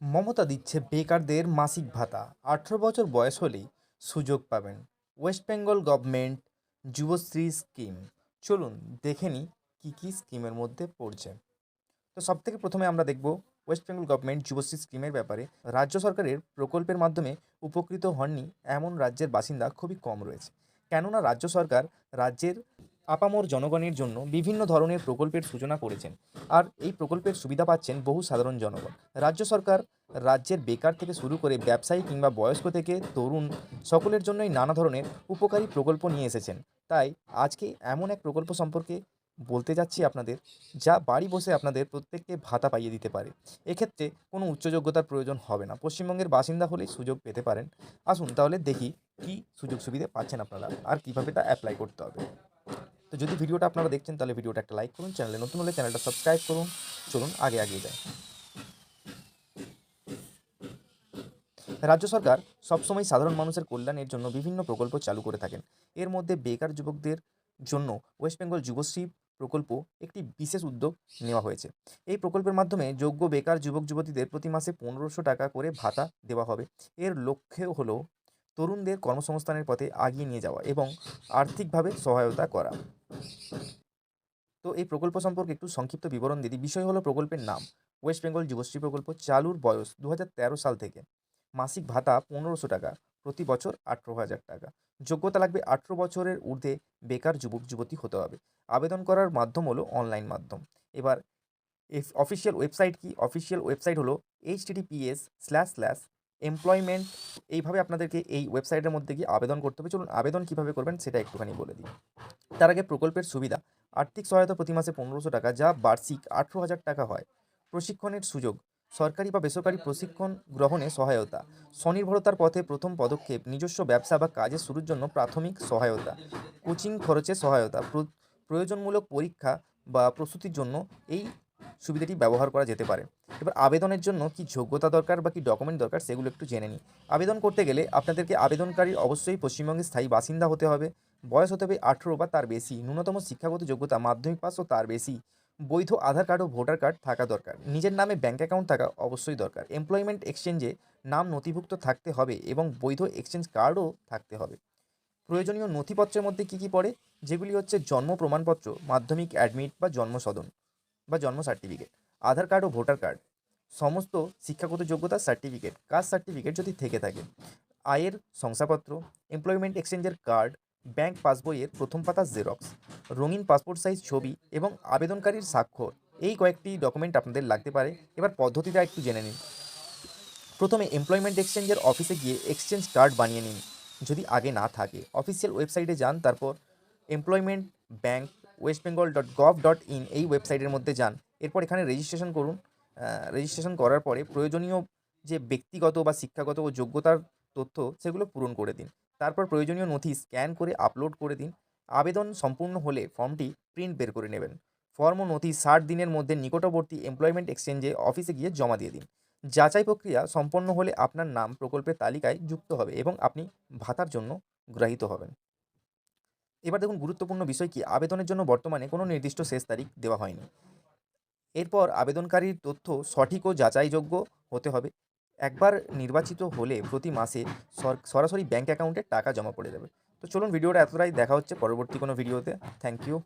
মমতা দিচ্ছে বেকারদের মাসিক ভাতা। আঠেরো বছর বয়স হলেই সুযোগ পাবেন। West Bengal government Yuvashree scheme. চলুন দেখে নিই কী কী স্কিমের মধ্যে পড়ছে। তো সব থেকে প্রথমে আমরা দেখব ওয়েস্ট বেঙ্গল গভর্নমেন্ট যুবশ্রী স্কিমের ব্যাপারে। রাজ্য সরকারের প্রকল্পের মাধ্যমে উপকৃত হননি এমন রাজ্যের বাসিন্দা খুবই কম রয়েছে। কেননা রাজ্য সরকার রাজ্যের আপামর জনগণের জন্য বিভিন্ন ধরনের প্রকল্পের সূচনা করেছেন। আর এই প্রকল্পের সুবিধা পাচ্ছেন বহু সাধারণ জনগণ। রাজ্য সরকার রাজ্যের বেকার থেকে শুরু করে ব্যবসায়ী কিংবা বয়স্ক থেকে তরুণ সকলের জন্যই নানা ধরনের উপকারী প্রকল্প নিয়ে এসেছেন। তাই আজকে এমন এক প্রকল্প সম্পর্কে বলতে যাচ্ছি আপনাদের, যা বাড়ি বসে আপনাদের প্রত্যেককে ভাতা পাইয়ে দিতে পারে। এক্ষেত্রে কোনো উচ্চযোগ্যতার প্রয়োজন হবে না। পশ্চিমবঙ্গের বাসিন্দা হলেই সুযোগ পেতে পারেন। আসুন তাহলে দেখি কী সুযোগ সুবিধা পাচ্ছেন আপনারা আর কীভাবে তা অ্যাপ্লাই করতে হবে। তো যদি ভিডিওটা আপনারা দেখছেন, তাহলে ভিডিওটা একটা লাইক করুন চ্যানেলে নতুন হলে চ্যানেলটা সাবস্ক্রাইব করুন। চলুন, আগে এগিয়ে যায় রাজ্য সরকার সবসময় সাধারণ মানুষের কল্যাণের জন্য বিভিন্ন প্রকল্প চালু করে থাকেন। এর মধ্যে বেকার যুবকদের জন্য ওয়েস্ট বেঙ্গল যুবশ্রী প্রকল্প একটি বিশেষ উদ্যোগ নেওয়া হয়েছে। এই প্রকল্পের মাধ্যমে যোগ্য বেকার যুবক যুবতীদের প্রতি মাসে পনেরোশো টাকা করে ভাতা দেওয়া হবে। এর লক্ষ্য হলো তরুণদের কর্মসংস্থানের পথে আগিয়ে নিয়ে যাওয়া এবং আর্থিকভাবে সহায়তা করা। তো এই প্রকল্প সম্পর্কে একটু সংক্ষিপ্ত বিবরণ দিদি বিষয় হলো প্রকল্পের নাম ওয়েস্ট বেঙ্গল যুবশ্রী প্রকল্প। চালুর বয়স দু হাজার তেরো সাল থেকে। মাসিক ভাতা পনেরোশো টাকা, প্রতি বছর আঠেরো হাজার টাকা। যোগ্যতা লাগবে আঠেরো বছরের ঊর্ধ্বে বেকার যুবক, যুবতী হতে হবে। আবেদন করার মাধ্যম হলো অনলাইন মাধ্যম। এবার অফিসিয়াল ওয়েবসাইট কি? অফিসিয়াল ওয়েবসাইট হলো H TTPS slash slash employment এইভাবে আপনাদেরকে এই ওয়েবসাইটের মধ্যে গিয়ে আবেদন করতে হবে। চলুন আবেদন কীভাবে করবেন সেটা একটুখানি বলে দিই। তার আগে প্রকল্পের সুবিধা, আর্থিক সহায়তা প্রতি মাসে পনেরোশো টাকা যা বার্ষিক আঠেরো হাজার টাকা হয়। প্রশিক্ষণের সুযোগ, সরকারি বা বেসরকারি প্রশিক্ষণ গ্রহণে সহায়তা, স্বনির্ভরতার পথে প্রথম পদক্ষেপ, নিজস্ব ব্যবসা বা কাজের শুরুর জন্য প্রাথমিক সহায়তা কোচিং খরচে সহায়তা, প্রয়োজনমূলক পরীক্ষা বা প্রস্তুতির জন্য এই সুবিধাটি ব্যবহার করা যেতে পারে। এবার আবেদনের জন্য কি যোগ্যতা দরকার বা কি ডকুমেন্ট দরকার সেগুলো একটু জেনে নিই। আবেদন করতে গেলে আপনাদেরকে আবেদনকারী অবশ্যই পশ্চিমবঙ্গের স্থায়ী বাসিন্দা হতে হবে। বয়স হতে হবে আঠেরো বা তার বেশি। ন্যূনতম শিক্ষাগত যোগ্যতা, মাধ্যমিক পাস ও তার বেশি। বৈধ আধার কার্ড ও ভোটার কার্ড থাকা দরকার। নিজের নামে ব্যাঙ্ক অ্যাকাউন্ট থাকা অবশ্যই দরকার। এমপ্লয়মেন্ট এক্সচেঞ্জে নাম নথিভুক্ত থাকতে হবে এবং বৈধ এক্সচেঞ্জ কার্ডও থাকতে হবে। প্রয়োজনীয় নথিপত্রের মধ্যে কী কী পড়ে? যেগুলি হচ্ছে জন্ম প্রমাণপত্র, মাধ্যমিক অ্যাডমিট বা জন্মসদন বা জন্ম সার্টিফিকেট আধার কার্ড ও ভোটার কার্ড সমস্ত শিক্ষাগত যোগ্যতার সার্টিফিকেট কাস্ট সার্টিফিকেট যদি থেকে থাকে, আয়ের শংসাপত্র এমপ্লয়মেন্ট এক্সচেঞ্জের কার্ড ব্যাংক পাসবইয়ের প্রথম পাতা জেরক্স রঙিন পাসপোর্ট সাইজ ছবি এবং আবেদনকারীর স্বাক্ষর, এই কয়েকটি ডকুমেন্ট আপনাদের লাগতে পারে। এবার পদ্ধতিটা একটু জেনে নিন। প্রথমে এমপ্লয়মেন্ট এক্সচেঞ্জের অফিসে গিয়ে এক্সচেঞ্জ কার্ড বানিয়ে নিন। যদি আগে না থাকে অফিসিয়াল ওয়েবসাইটে যান, তারপর employment bank West Bengal dot gov dot in এই ওয়েবসাইটের মধ্যে যান। এরপর এখানে রেজিস্ট্রেশন করুন। রেজিস্ট্রেশন করার পরে প্রয়োজনীয় যে ব্যক্তিগত বা শিক্ষাগত ও যোগ্যতার তথ্য সেগুলো পূরণ করে দিন। তারপর প্রয়োজনীয় নথি স্ক্যান করে আপলোড করে দিন। আবেদন সম্পূর্ণ হলে ফর্মটি প্রিন্ট বের করে নেবেন। ফর্ম ও নথি ষাট দিনের মধ্যে নিকটবর্তী এমপ্লয়মেন্ট এক্সচেঞ্জে অফিসে গিয়ে জমা দিয়ে দিন। যাচাই প্রক্রিয়া সম্পন্ন হলে আপনার নাম প্রকল্পের তালিকায় যুক্ত হবে এবং আপনি ভাতার জন্য গ্রহীত হবেন। এবার দেখুন গুরুত্বপূর্ণ বিষয় কি? আবেদনের জন্য বর্তমানে কোনো নির্দিষ্ট শেষ তারিখ দেওয়া হয়নি। এরপর আবেদনকারীর তথ্য সঠিক ও যাচাইযোগ্য হতে হবে। একবার নির্বাচিত হলে প্রতি মাসে সর- সরাসরি ব্যাঙ্ক অ্যাকাউন্টে টাকা জমা পড়ে যাবে। তো চলুন ভিডিওটা এতটাই দেখা হচ্ছে পরবর্তী কোনো ভিডিওতে। Thank you.